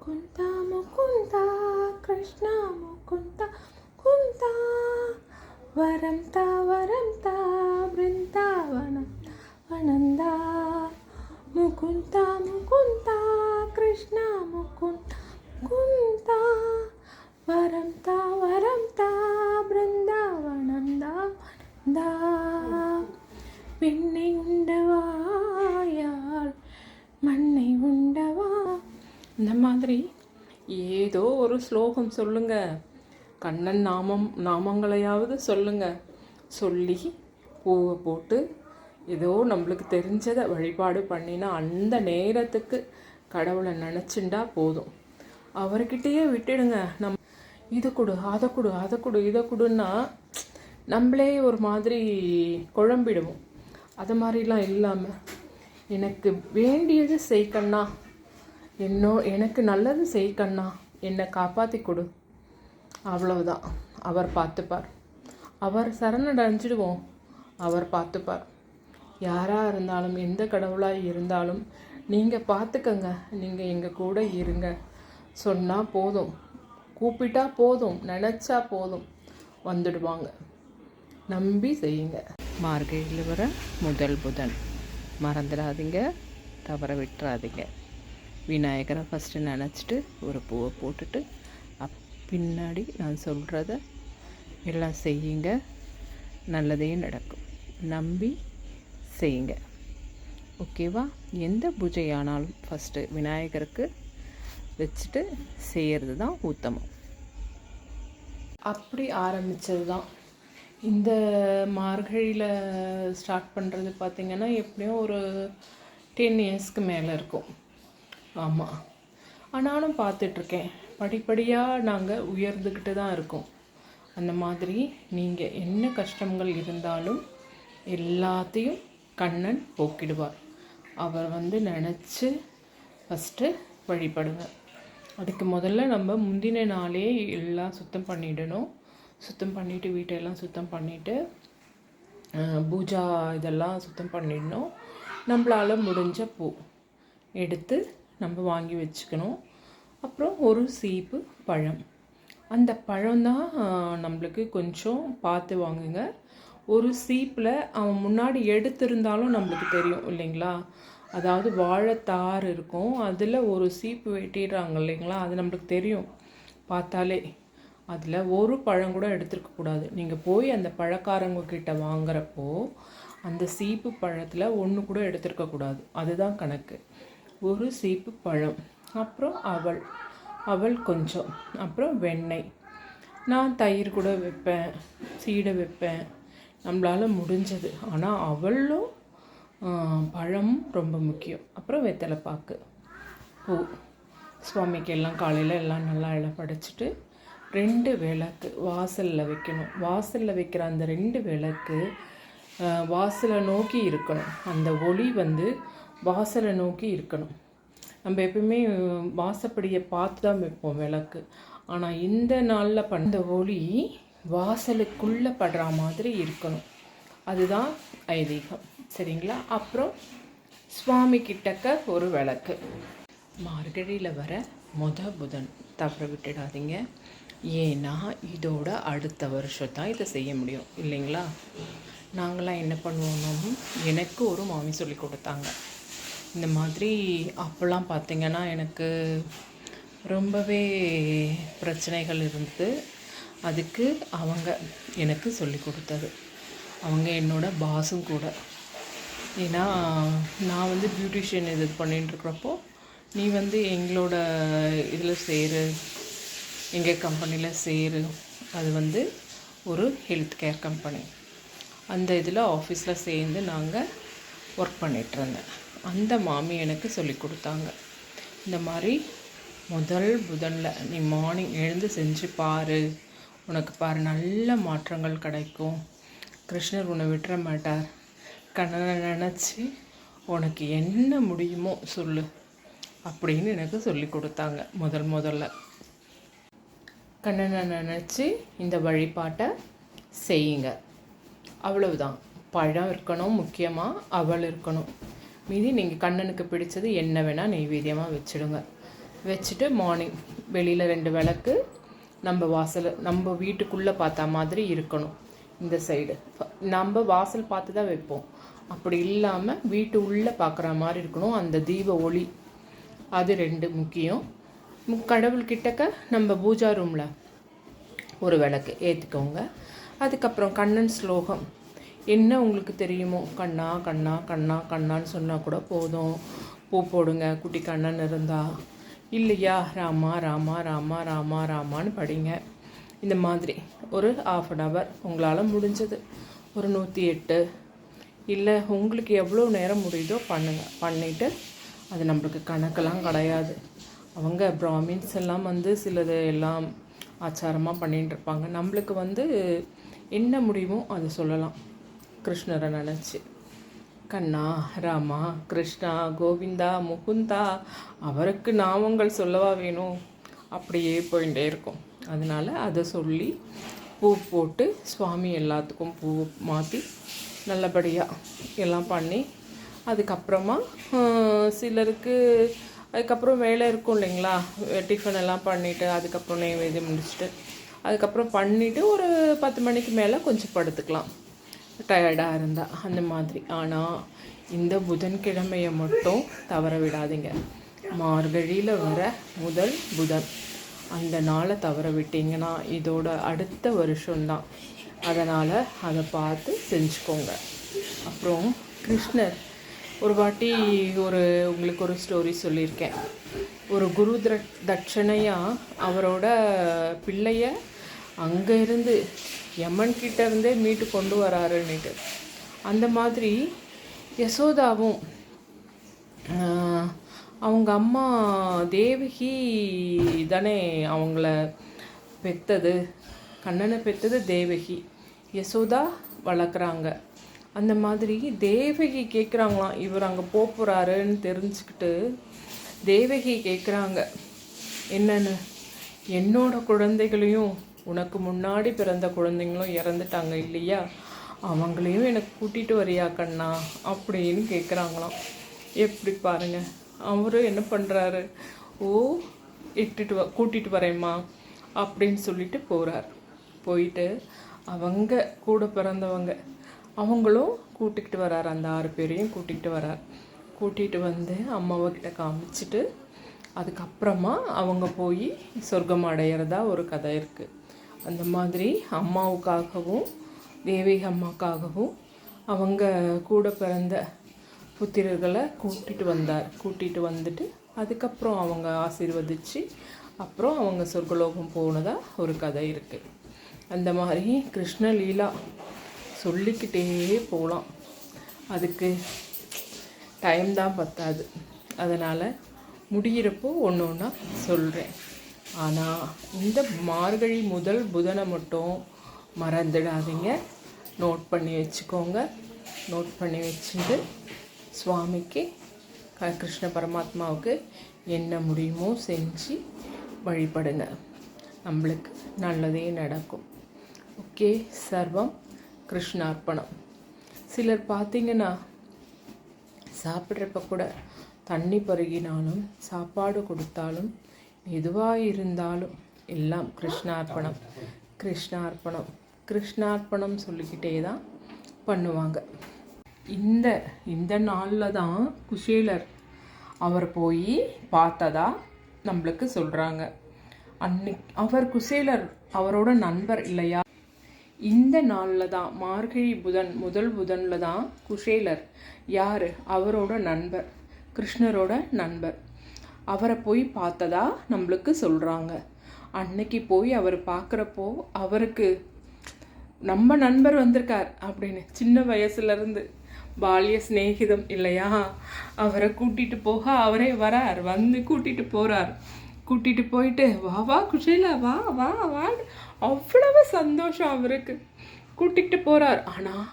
ముకుంద ముకుంత కృష్ణ ముకుంత ముకుంద వరంత వరంత బృందావనం వనంద. ముకుంత ముకుంత కృష్ణ ముకుంత ముకుంద వరంత వరంత బృందావనంద వనంద. విన్నై ఉండవాయాల్ மாதிரி? ஏதோ ஒரு ஸ்லோகம் சொல்லுங்க. கண்ணன் நாமம் நாமங்களையாவது சொல்லுங்க. சொல்லி பூவை போட்டு ஏதோ நம்மளுக்கு தெரிஞ்சதை வழிபாடு பண்ணினா அந்த நேரத்துக்கு கடவுளை நினச்சிண்டா போதும். அவர்கிட்டயே விட்டுடுங்க. நம் இதை கொடு அதை கொடு அதை கொடு இதை கொடுன்னா நம்மளே ஒரு மாதிரி குழம்பிடுவோம். அது மாதிரிலாம் இல்லாமல் எனக்கு வேண்டியது செய்கண்ணா என்னோ எனக்கு நல்லது செய்கண்ணா என்னை காப்பாற்றி கொடு. அவ்வளவுதான். அவர் பார்த்துப்பார். அவர் சரணடைஞ்சிடுவோம். அவர் பார்த்துப்பார். யாராக இருந்தாலும் எந்த கடவுளாக இருந்தாலும் நீங்கள் பார்த்துக்கங்க. நீங்கள் எங்கள் கூட இருங்க. சொன்னால் போதும். கூப்பிட்டா போதும். நினச்சா போதும். வந்துடுவாங்க. நம்பி செய்யுங்க. மார்கழியில் வர முதல் புதன். மறந்துடாதீங்க. தவற விட்டுறாதீங்க. விநாயகரை ஃபஸ்ட்டு நினச்சிட்டு ஒரு பூவை போட்டுட்டு அப் பின்னாடி நான் சொல்கிறத எல்லாம் செய்யுங்க. நல்லதே நடக்கும். நம்பி செய்யுங்க. ஓகேவா எந்த பூஜையானாலும் ஃபஸ்ட்டு விநாயகருக்கு வச்சுட்டு செய்கிறது தான் உத்தமம். அப்படி ஆரம்பித்தது தான் இந்த மார்கழியில் ஸ்டார்ட் பண்ணுறது பார்த்திங்கன்னா எப்படியும் ஒரு டென் இயர்ஸ்க்கு மேலே இருக்கும். ஆமாம் ஆனாலும் பார்த்துட்ருக்கேன். படிப்படியாக நாங்கள் உயர்ந்துக்கிட்டு தான் இருக்கோம். அந்த மாதிரி நீங்கள் என்ன கஷ்டங்கள் இருந்தாலும் எல்லாத்தையும் கண்ணன் போக்கிடுவார். அவர் வந்து நினச்சி ஃபஸ்ட்டு வழிபடுவேன் அதுக்கு முதல்ல நம்ம முந்தின நாளே எல்லாம் சுத்தம் பண்ணிடணும். சுத்தம் பண்ணிவிட்டு வீட்டையெல்லாம் சுத்தம் பண்ணிவிட்டு பூஜா இதெல்லாம் சுத்தம் பண்ணிடணும். நம்மளால் முடிஞ்ச பூ எடுத்து நம்ம வாங்கி வச்சுக்கணும். அப்புறம் ஒரு சீப்பு பழம். அந்த பழம் தான் நம்மளுக்கு கொஞ்சம் பார்த்து வாங்குங்க. ஒரு சீப்பில் அவன் முன்னாடி எடுத்திருந்தாலும் நம்மளுக்கு தெரியும் இல்லைங்களா? அதாவது வாழைத்தார் இருக்கும். அதில் ஒரு சீப்பு வெட்டிடுறாங்க இல்லைங்களா? அது நம்மளுக்கு தெரியும் பார்த்தாலே. அதில் ஒரு பழம் கூட எடுத்துருக்கக்கூடாது நீங்கள் போய் அந்த பழக்காரங்க கிட்ட வாங்குறப்போ அந்த சீப்பு பழத்தில் ஒன்று கூட எடுத்துருக்கக்கூடாது அதுதான் கணக்கு. ஒரு சீப்பு பழம் அப்புறம் அவள் அவள் கொஞ்சம் அப்புறம் வெண்ணெய். நான் தயிர் கூட வைப்பேன் சீடை வைப்பேன். நம்மளால் முடிஞ்சது. ஆனால் அவளும் பழமும் ரொம்ப முக்கியம். அப்புறம் வெத்தலை பாக்கு பூ. சுவாமிக்கு எல்லாம் காலையில் எல்லாம் நல்லா இலை படைச்சிட்டு ரெண்டு விளக்கு வாசலில் வைக்கணும். வாசலில் வைக்கிற அந்த ரெண்டு விளக்கு வாசலை நோக்கி இருக்கணும். அந்த ஒளி வந்து வாசலை நோக்கி இருக்கணும். நம்ம எப்பவுமே வாசப்படியை பார்த்து தான் வைப்போம் விளக்கு. ஆனால் இந்த நாளில் பண்ண ஒளி வாசலுக்குள்ளே படுற மாதிரி இருக்கணும். அதுதான் ஐதீகம். சரிங்களா? அப்புறம் சுவாமி கிட்டக்க ஒரு விளக்கு. மார்கழியில் வர மொத புதன். தவற விட்டுடாதீங்க. ஏன்னா இதோட அடுத்த வருஷம் தான் இதை செய்ய முடியும். இல்லைங்களா? நாங்களாம் என்ன பண்ணுவோம்னா எனக்கு ஒரு மாமி சொல்லி கொடுத்தாங்க. இந்த மாதிரி அப்போல்லாம் பார்த்திங்கன்னா எனக்கு ரொம்பவே பிரச்சனைகள் இருந்தது. அதுக்கு அவங்க எனக்கு சொல்லி கொடுத்தது. அவங்க என்னோட பாஸும் கூட. ஏன்னா நான் வந்து பியூட்டிஷியன் இது பண்ணிட்டுருக்குறப்போ நீ வந்து எங்களோட இதில் சேரு எங்கள் கம்பெனியில் சேரு. அது வந்து ஒரு ஹெல்த் கேர் கம்பெனி அந்த இதில் ஆஃபீஸில் சேர்ந்து நாங்கள் ஒர்க் பண்ணிகிட்ருந்தேன் அந்த மாமி எனக்கு சொல்லி கொடுத்தாங்க. இந்த மாதிரி முதல் புதனில் நீ மார்னிங் எழுந்து செஞ்சு பாரு. உனக்கு பாரு நல்ல மாற்றங்கள் கிடைக்கும். கிருஷ்ணர் உன்னை விட்டுற மாட்டார். கண்ணனை நினச்சி உனக்கு என்ன முடியுமோ சொல்லு அப்படின்னு எனக்கு சொல்லி கொடுத்தாங்க முதல் முதல்ல. கண்ணனை நினச்சி இந்த வழிபாட்டை செய்யுங்க. அவ்வளவுதான். பழம் இருக்கணும் முக்கியமாக அவள் இருக்கணும். மீதி நீங்கள் கண்ணனுக்கு பிடிச்சது என்ன வேணால் நெய்வேத்தியமாக வச்சுடுங்க. வச்சுட்டு மார்னிங் வெளியில் ரெண்டு விளக்கு நம்ம வாசல் நம்ம வீட்டுக்குள்ளே பார்த்தா மாதிரி இருக்கணும். இந்த சைடு நம்ம வாசல் பார்த்து தான் வைப்போம். அப்படி இல்லாமல் வீட்டு உள்ளே பார்க்குற மாதிரி இருக்கணும். அந்த தீப ஒளி அது ரெண்டு முக்கியம். மு- கடவுள் கிட்டக்க நம்ம பூஜா ரூமில் ஒரு விளக்கு ஏற்றிக்கோங்க அதுக்கப்புறம் கண்ணன் ஸ்லோகம் என்ன உங்களுக்கு தெரியுமோ? கண்ணா கண்ணா கண்ணா கண்ணான்னு சொன்னால் கூட போதும். பூ போடுங்க குட்டி கண்ணன் இருந்தா. இல்லையா? ராமா ராமா ராமா ராமா ராமான்னு படிங்க. இந்த மாதிரி ஒரு ஆஃப் அன் ஹவர் உங்களால் முடிஞ்சது. ஒரு நூற்றி எட்டு. இல்லை உங்களுக்கு எவ்வளோ நேரம் முடியுதோ பண்ணுங்கள் பண்ணிவிட்டு அது நம்மளுக்கு கணக்கெல்லாம் கிடையாது. அவங்க பிராமின்ஸ் எல்லாம் வந்து சிலது எல்லாம் ஆச்சாரமாக பண்ணிகிட்டு இருப்பாங்க. நம்மளுக்கு வந்து என்ன முடியுமோ அதை சொல்லலாம். கிருஷ்ணரை நினச்சி கண்ணா ராமா கிருஷ்ணா கோவிந்தா முகுந்தா அவருக்கு நாமங்கள் சொல்லவா வேணும் அப்படியே போயிட்டே இருக்கும். அதனால அதை சொல்லி பூ போட்டு சுவாமி எல்லாத்துக்கும் பூ மாற்றி நல்லபடியாக எல்லாம் பண்ணி அதுக்கப்புறமா சிலருக்கு அதுக்கப்புறம் வேலை இருக்கும் இல்லைங்களா? டிஃபன் எல்லாம் பண்ணிவிட்டு அதுக்கப்புறம் நெய்வேதியம் முடிச்சுட்டு அதுக்கப்புறம் பண்ணிவிட்டு ஒரு பத்து மணிக்கு மேலே கொஞ்சம் படுத்துக்கலாம். டயர்டாக இருந்தால் அந்த மாதிரி. ஆனால் இந்த புதன்கிழமையை மட்டும் தவற விடாதீங்க. மார்கழியில் வர முதல் புதன். அந்த நாளை தவற விட்டீங்கன்னா இதோட அடுத்த வருஷம்தான். அதனால் அதை பார்த்து செஞ்சுக்கோங்க. அப்புறம் கிருஷ்ணர் ஒரு வாட்டி ஒரு உங்களுக்கு ஒரு ஸ்டோரி சொல்லியிருக்கேன். ஒரு குரு திர- தட்சணையாக அவரோட பிள்ளைய அங்கே இருந்து யமன் கிட்ட இருந்தே மீட்டு கொண்டு வராருன்னுட்டு. அந்த மாதிரி யசோதாவும் அவங்க அம்மா தேவகி தானே அவங்கள பெத்தது கண்ணனை பெத்தது தேவகி. யசோதா வளர்க்குறாங்க. அந்த மாதிரி தேவகி கேட்குறாங்களாம் இவர் அங்கே போகிறாருன்னு தெரிஞ்சுக்கிட்டு தேவகி கேட்குறாங்க என்னன்னு? என்னோட குழந்தைகளையும் உனக்கு முன்னாடி பிறந்த குழந்தைங்களும் இறந்துட்டாங்க இல்லையா? அவங்களையும் எனக்கு கூட்டிகிட்டு வரியா கண்ணா? அப்படின்னு கேட்குறாங்களாம் எப்படி பாருங்கள் அவரும் என்ன பண்ணுறாரு ஓ இட்டுட்டு வ கூட்டிகிட்டு வரேம்மா அப்படின்னு சொல்லிட்டு போகிறார் போயிட்டு அவங்க கூட பிறந்தவங்க அவங்களும் கூட்டிகிட்டு வரார். அந்த ஆறு பேரையும் கூட்டிகிட்டு வரார். கூட்டிகிட்டு வந்து அம்மாவக்கிட்ட காமிச்சிட்டு அதுக்கப்புறமா அவங்க போய் சொர்க்கம் அடையிறதா ஒரு கதை இருக்குது அந்த மாதிரி அம்மாவுக்காகவும் தேவிக அம்மாவுக்காகவும் அவங்க கூட பிறந்த புத்திரர்களை கூட்டிட்டு வந்தார். கூட்டிட்டு வந்துட்டு அதுக்கப்புறம் அவங்க ஆசீர்வதிச்சு அப்புறம் அவங்க சொர்க்கலோகம் போனதாக ஒரு கதை இருக்குது அந்த மாதிரி கிருஷ்ணலீலா சொல்லிக்கிட்டே போகலாம் அதுக்கு டைம் தான் பத்தாது. அதனால் முடிகிறப்போ ஒன்று ஒன்றா சொல்கிறேன் ஆனால் இந்த மார்கழி முதல் புதனை மட்டும் மறந்துடாதீங்க. நோட் பண்ணி வச்சுக்கோங்க. நோட் பண்ணி வச்சுட்டு சுவாமிக்கு கிருஷ்ண பரமாத்மாவுக்கு என்ன முடியுமோ செஞ்சு வழிபடுங்க. நம்மளுக்கு நல்லதே நடக்கும். ஓகே சர்வம் கிருஷ்ணார்ப்பணம். சிலர் பார்த்தீங்கன்னா சாப்பிட்றப்ப கூட தண்ணி பருகினாலும் சாப்பாடு கொடுத்தாலும் எதுவாக இருந்தாலும் எல்லாம் கிருஷ்ணார்ப்பணம் கிருஷ்ணார்ப்பணம் கிருஷ்ணார்ப்பணம் சொல்லிக்கிட்டே தான் பண்ணுவாங்க. இந்த இந்த நாளில் தான் குஷேலர் அவர் போய் பார்த்ததா நம்மளுக்கு சொல்கிறாங்க அன்னைக்கு அவர் குசேலர் அவரோட நண்பர் இல்லையா? இந்த நாளில் தான் மார்கழி புதன் முதல் புதனில் தான் குஷேலர் யார்? அவரோட நண்பர் கிருஷ்ணரோட நண்பர். அவரை போய் பார்த்ததா நம்மளுக்கு சொல்கிறாங்க அன்னைக்கு போய் அவர் பார்க்குறப்போ அவருக்கு நம்ம நண்பர் வந்திருக்கார் அப்படின்னு சின்ன வயசுலேருந்து பால்ய சிநேகிதம் இல்லையா? அவரை கூட்டிகிட்டு போக அவரே வரார் வந்து கூட்டிகிட்டு போகிறார் கூட்டிகிட்டு போயிட்டு வா வா குஷையில் வா வா வா அவ்வளவு சந்தோஷம் அவருக்கு. கூட்டிகிட்டு போகிறார் ஆனால்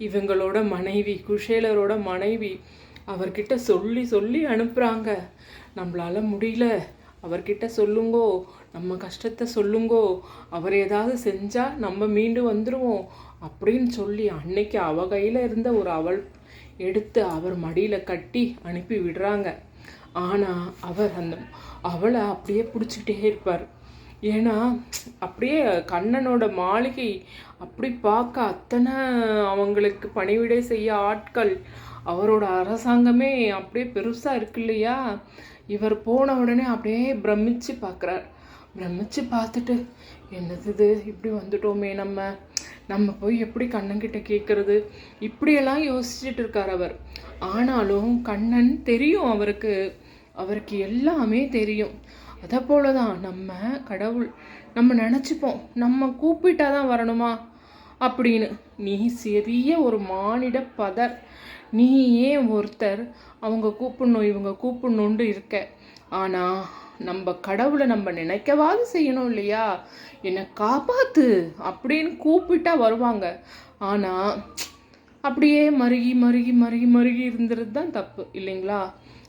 இவங்களோட மனைவி குஷேலரோட மனைவி அவர்கிட்ட சொல்லி சொல்லி அனுப்புகிறாங்க நம்மளால் முடியல. அவர்கிட்ட சொல்லுங்கோ. நம்ம கஷ்டத்தை சொல்லுங்கோ. அவர் ஏதாவது செஞ்சால் நம்ம மீண்டு வந்துடுவோம் அப்படின்னு சொல்லி அன்னைக்கு அவ கையில் இருந்த ஒரு அவள் எடுத்து அவர் மடியில் கட்டி அனுப்பி விடுறாங்க. ஆனால் அவர் அந்த அவளை அப்படியே பிடிச்சிக்கிட்டே இருப்பார். ஏன்னா அப்படியே கண்ணனோட மாளிகை அப்படி பார்க்க அத்தனை அவங்களுக்கு பணிவிடை செய்ய ஆட்கள். அவரோட அரசாங்கமே அப்படியே பெருசாக இருக்கு இல்லையா? இவர் போன உடனே அப்படியே பிரமிச்சு பார்க்குறார். பிரமிச்சு பார்த்துட்டு என்னது இது? இப்படி வந்துட்டோமே நம்ம. நம்ம போய் எப்படி கண்ணன்கிட்ட கேட்குறது? இப்படியெல்லாம் யோசிச்சுட்டு இருக்கார் அவர். ஆனாலும் கண்ணன் தெரியும் அவருக்கு. அவருக்கு எல்லாமே தெரியும். அதை போல தான் நம்ம கடவுள் நம்ம நினச்சிப்போம். நம்ம கூப்பிட்டா தான் வரணுமா? அப்படின்னு. நீ சிறிய ஒரு மானிட பதர். நீ ஏன் ஒருத்தர். அவங்க கூப்பிடணும் இவங்க கூப்பிடணுன்ட்டு இருக்க. ஆனால் நம்ம கடவுளை நம்ம நினைக்கவாது செய்யணும் இல்லையா? என்னை காப்பாத்து அப்படின்னு கூப்பிட்டா வருவாங்க. ஆனால் அப்படியே மருகி மருகி மருகி மருகி இருந்துறது தான் தப்பு இல்லைங்களா?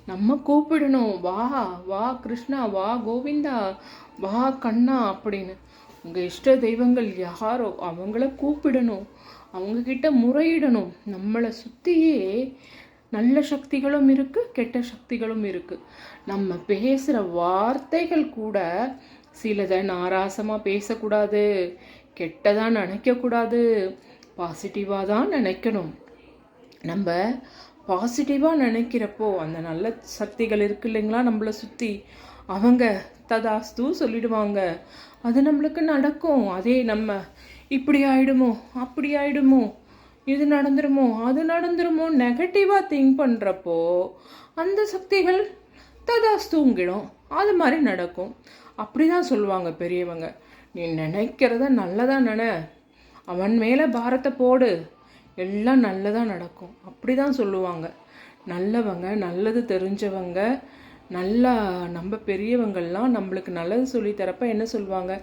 நம்ம கூப்பிடணும். வா வா கிருஷ்ணா வா கோவிந்தா வா கண்ணா அப்படின்னு. உங்கள் இஷ்ட தெய்வங்கள் யாரோ அவங்கள கூப்பிடணும். அவங்கக்கிட்ட முறையிடணும். நம்மளை சுற்றியே நல்ல சக்திகளும் இருக்குது கெட்ட சக்திகளும் இருக்குது நம்ம பேசுகிற வார்த்தைகள் கூட சிலதை நாராசமாக பேசக்கூடாது கெட்டதாக நினைக்கக்கூடாது பாசிட்டிவாக தான் நினைக்கணும். நம்ம பாசிட்டிவாக நினைக்கிறப்போ அந்த நல்ல சக்திகள் இருக்கு இல்லைங்களா நம்மளை சுற்றி அவங்க ததாஸ்து சொல்லிடுவாங்க. அது நம்மளுக்கு நடக்கும். அதே நம்ம இப்படி ஆயிடுமோ? அப்படி ஆயிடுமோ? இது நடந்துருமோ? அது நடந்துருமோ? நெகட்டிவாக திங்க் பண்ணுறப்போ அந்த சக்திகள் ததாஸ்தூங்கிடும் அது மாதிரி நடக்கும். அப்படி தான் சொல்லுவாங்க பெரியவங்க. நீ நினைக்கிறத நல்லதாக நினை. அவன் மேலே பாரத்தை போடு. எல்லாம் நல்லதாக நடக்கும். அப்படி தான் சொல்லுவாங்க. நல்லவங்க நல்லது தெரிஞ்சவங்க நல்லா நம்ம பெரியவங்கள்லாம் நம்மளுக்கு நல்லது சொல்லித்தரப்ப என்ன சொல்லுவாங்க?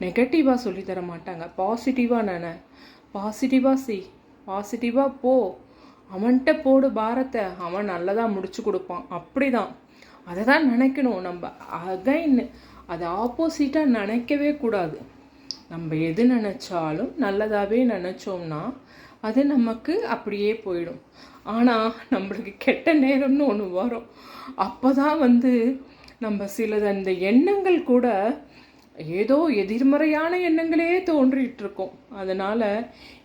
நெகட்டிவாக சொல்லித்தர தர மாட்டாங்க பாசிட்டிவாக நினை. பாசிட்டிவாக சி பாசிட்டிவாக போ. அவன்கிட்ட போடு பாரத்தை. அவன் நல்லதாக முடிச்சு கொடுப்பான். அப்படி தான் அதை தான் நினைக்கணும். நம்ம அகைன் அதை ஆப்போசிட்டாக நினைக்கவே கூடாது. நம்ம எது நினச்சாலும் நல்லதாகவே நினச்சோம்னா அது நமக்கு அப்படியே போயிடும். ஆனால் நம்மளுக்கு கெட்ட நேரம்னு ஒன்று வரும். அப்போ தான் வந்து நம்ம சிலது அந்த எண்ணங்கள் கூட ஏதோ எதிர்மறையான எண்ணங்களே தோன்றிட்டு இருக்கோம் அதனால்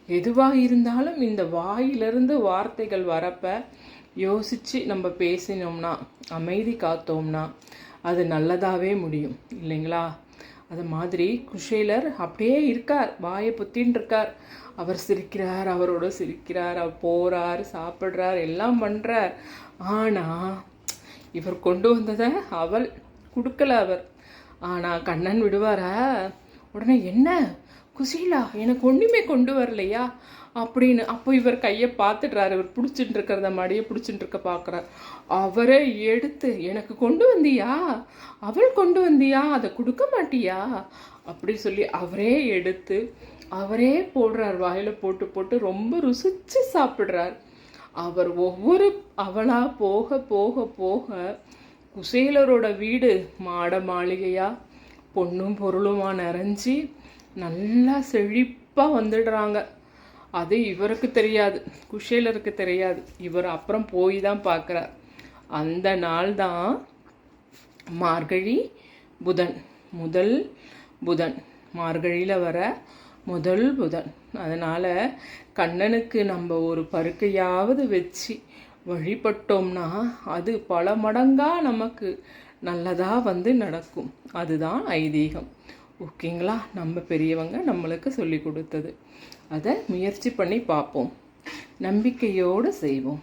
எதுவாக இருந்தாலும் இந்த வாயிலிருந்து வார்த்தைகள் வரப்ப யோசித்து நம்ம பேசினோம்னா அமைதி காத்தோம்னா அது நல்லதாகவே முடியும். இல்லைங்களா? அது மாதிரி குஷேலர் அப்படியே இருக்கார் வாயை புத்தின்னு இருக்கார். அவர் சிரிக்கிறார் அவரோட சிரிக்கிறார் அவர் போகிறார் சாப்பிட்றார் எல்லாம் பண்ணுறார் ஆனால் இவர் கொண்டு வந்ததை அவள் கொடுக்கல அவர். ஆனால் கண்ணன் விடுவாரா? உடனே என்ன? குசீலா எனக்கு ஒன்றுமே கொண்டு வரலையா? அப்படின்னு அப்போ இவர் கையை பார்த்துடுறாரு. இவர் பிடிச்சிட்டு இருக்கிறத மடியை பிடிச்சிட்டு இருக்க பார்க்குறார். அவரை எடுத்து எனக்கு கொண்டு வந்தியா? அவள் கொண்டு வந்தியா? அதை கொடுக்க மாட்டியா? அப்படி சொல்லி அவரே எடுத்து அவரே போடுறார். வாயில் போட்டு போட்டு ரொம்ப ருசிச்சு சாப்பிட்றார். அவர் ஒவ்வொரு அவளாக போக போக போக குசேலரோட வீடு மாட மாளிகையாக பொண்ணும் பொருளுமா நிறைஞ்சி நல்லா செழிப்பாக வந்துடுறாங்க. அது இவருக்கு தெரியாது. குஷேலருக்கு தெரியாது. இவர் அப்புறம் போய் தான் பார்க்குறார். அந்த நாள் தான் மார்கழி புதன். முதல் புதன். மார்கழியில் வர முதல் புதன். அதனால் கண்ணனுக்கு நம்ம ஒரு பருக்கையாவது வச்சு வழிபட்டோம்னா அது பல மடங்காக நமக்கு நல்லதாக வந்து நடக்கும். அதுதான் ஐதீகம். ஓகேங்களா? நம்ம பெரியவங்க நம்மளுக்கு சொல்லி கொடுத்தது. அதை முயற்சி பண்ணி பார்ப்போம். நம்பிக்கையோடு செய்வோம்.